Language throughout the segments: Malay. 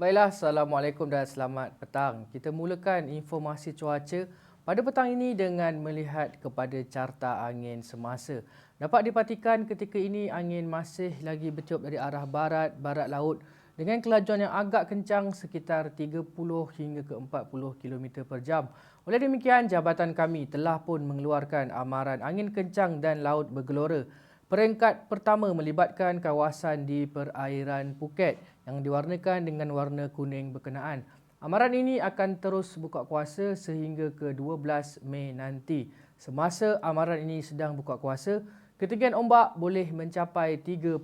Baiklah, Assalamualaikum dan selamat petang. Kita mulakan informasi cuaca pada petang ini dengan melihat kepada carta angin semasa. Dapat diperhatikan ketika ini angin masih lagi bertiup dari arah barat, barat laut dengan kelajuan yang agak kencang sekitar 30 hingga ke 40 km per jam. Oleh demikian, jabatan kami telah pun mengeluarkan amaran angin kencang dan laut bergelora. Peringkat pertama melibatkan kawasan di perairan Phuket yang diwarnakan dengan warna kuning berkenaan. Amaran ini akan terus buka kuasa sehingga ke 12 Mei nanti. Semasa amaran ini sedang buka kuasa, ketinggian ombak boleh mencapai 3.5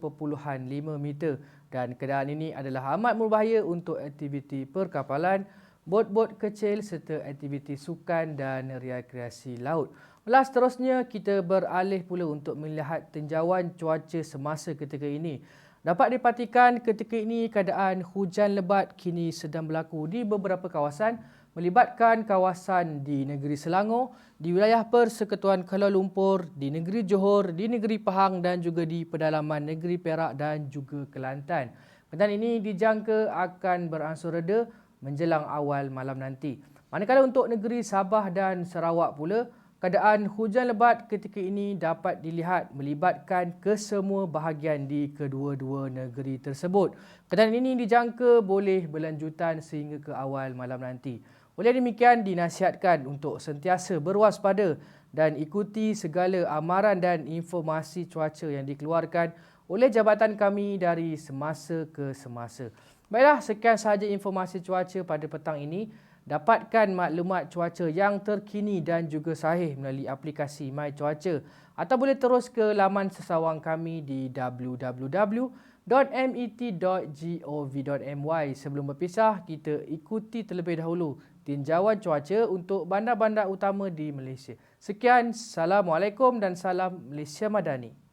meter dan keadaan ini adalah amat berbahaya untuk aktiviti perkapalan, bot-bot kecil serta aktiviti sukan dan rekreasi laut. Malah seterusnya kita beralih pula untuk melihat tinjauan cuaca semasa ketika ini. Dapat dipastikan ketika ini keadaan hujan lebat kini sedang berlaku di beberapa kawasan melibatkan kawasan di negeri Selangor, di wilayah Persekutuan Kuala Lumpur, di negeri Johor, di negeri Pahang dan juga di pedalaman negeri Perak dan juga Kelantan. Keadaan ini dijangka akan beransur reda menjelang awal malam nanti. Manakala untuk negeri Sabah dan Sarawak pula, keadaan hujan lebat ketika ini dapat dilihat melibatkan kesemua bahagian di kedua-dua negeri tersebut. Keadaan ini dijangka boleh berlanjutan sehingga ke awal malam nanti. Oleh demikian, dinasihatkan untuk sentiasa berwaspada dan ikuti segala amaran dan informasi cuaca yang dikeluarkan oleh jabatan kami dari semasa ke semasa. Baiklah, sekian sahaja informasi cuaca pada petang ini. Dapatkan maklumat cuaca yang terkini dan juga sahih melalui aplikasi My Cuaca atau boleh terus ke laman sesawang kami di www.met.gov.my. Sebelum berpisah, kita ikuti terlebih dahulu tinjauan cuaca untuk bandar-bandar utama di Malaysia. Sekian, Assalamualaikum dan salam Malaysia Madani.